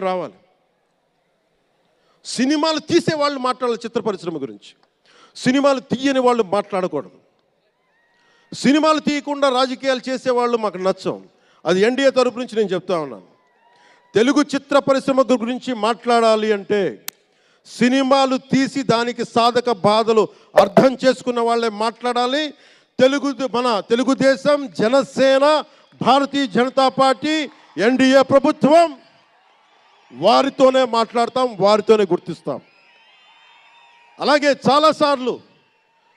రావాలి. సినిమాలు తీసే వాళ్ళు మాట్లాడాలి చిత్ర పరిశ్రమ గురించి. సినిమాలు తీయని వాళ్ళు మాట్లాడకూడదు. సినిమాలు తీయకుండా రాజకీయాలు చేసేవాళ్ళు మాకు నచ్చం. అది ఎన్డీఏ తరపు నుంచి నేను చెప్తా ఉన్నాను. తెలుగు చిత్ర పరిశ్రమ గురించి మాట్లాడాలి అంటే సినిమాలు తీసి దానికి సాధక బాధలు అర్థం చేసుకున్న వాళ్ళే మాట్లాడాలి. తెలుగు మన తెలుగుదేశం జనసేన భారతీయ జనతా పార్టీ ఎన్డీఏ ప్రభుత్వం వారితోనే మాట్లాడతాం వారితోనే గుర్తిస్తాం. అలాగే చాలాసార్లు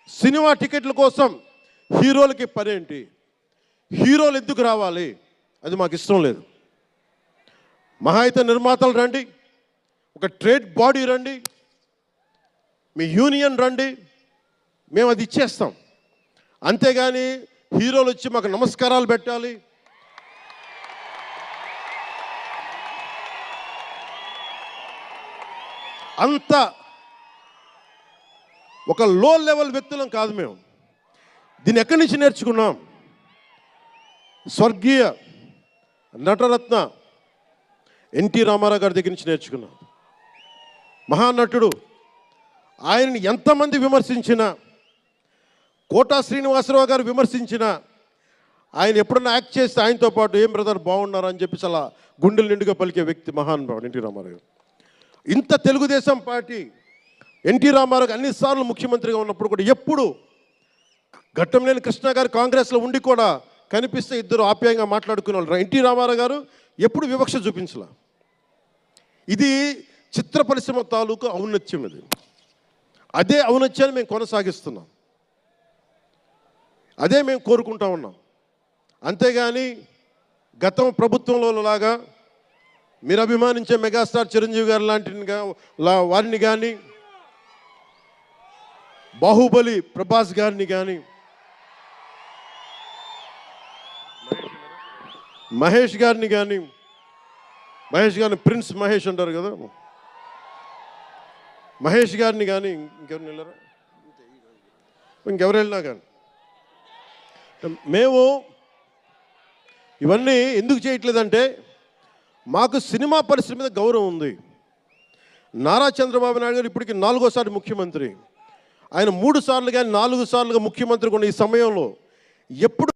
సినిమా టికెట్ల కోసం హీరోలకి పనేంటి? హీరోలు ఎందుకు రావాలి? అది మాకు ఇష్టం లేదు. మహాయుత నిర్మాతలు రండి ఒక ట్రేడ్ బాడీ రండి మీ యూనియన్ రండి మేము అది ఇచ్చేస్తాం. అంతేగాని హీరోలు వచ్చి మాకు నమస్కారాలు పెట్టాలి అంత ఒక లో లెవెల్ వ్యక్తులం కాదు మేము. దీన్ని ఎక్కడి నుంచి నేర్చుకున్నాం? స్వర్గీయ నటరత్న ఎన్టీ రామారావు గారి దగ్గర నుంచి నేర్చుకున్నాం. మహానటుడు ఆయనని ఎంతమంది విమర్శించినా కోటా శ్రీనివాసరావు గారు విమర్శించినా ఆయన ఎప్పుడన్నా యాక్ట్ చేస్తే ఆయనతో పాటు ఏం బ్రదర్ బాగున్నారని అని చెప్పేసి అలా గుండెలు నిండుగా పలికే వ్యక్తి మహానుభావుడు ఎన్టీ రామారావు గారు. ఇంత తెలుగుదేశం పార్టీ ఎన్టీ రామారావు అన్నిసార్లు ముఖ్యమంత్రిగా ఉన్నప్పుడు కూడా ఎప్పుడు ఘట్టంలేని కృష్ణ గారు కాంగ్రెస్లో ఉండి కూడా కనిపిస్తే ఇద్దరు ఆప్యాయంగా మాట్లాడుకునే వాళ్ళు ఎన్టీ రామారావు గారు ఎప్పుడు వివక్ష చూపించలా? ఇది చిత్ర పరిశ్రమ తాలూకు ఔన్నత్యం ఇది. అదే ఔన్నత్యాన్ని మేము కొనసాగిస్తున్నాం. అదే మేము కోరుకుంటా ఉన్నాం. అంతేగాని గతం ప్రభుత్వంలో లాగా మీరు అభిమానించే మెగాస్టార్ చిరంజీవి గారు లాంటి వారిని కానీ బాహుబలి ప్రభాస్ గారిని కానీ మహేష్ గారిని కానీ మహేష్ గారిని ప్రిన్స్ మహేష్ అంటారు కదా. మహేష్ గారిని కానీ ఇంకెవరిని వెళ్ళారా? ఇంకెవరు వెళ్ళినా కానీ మేము ఇవన్నీ ఎందుకు చేయట్లేదంటే మాకు సినిమా పరిశ్రమ మీద గౌరవం ఉంది. నారా చంద్రబాబు నాయుడు గారు ఇప్పటికి నాలుగోసారి ముఖ్యమంత్రి. ఆయన మూడు సార్లు కానీ నాలుగు సార్లుగా ముఖ్యమంత్రి ఉన్న ఈ సమయంలో ఎప్పుడు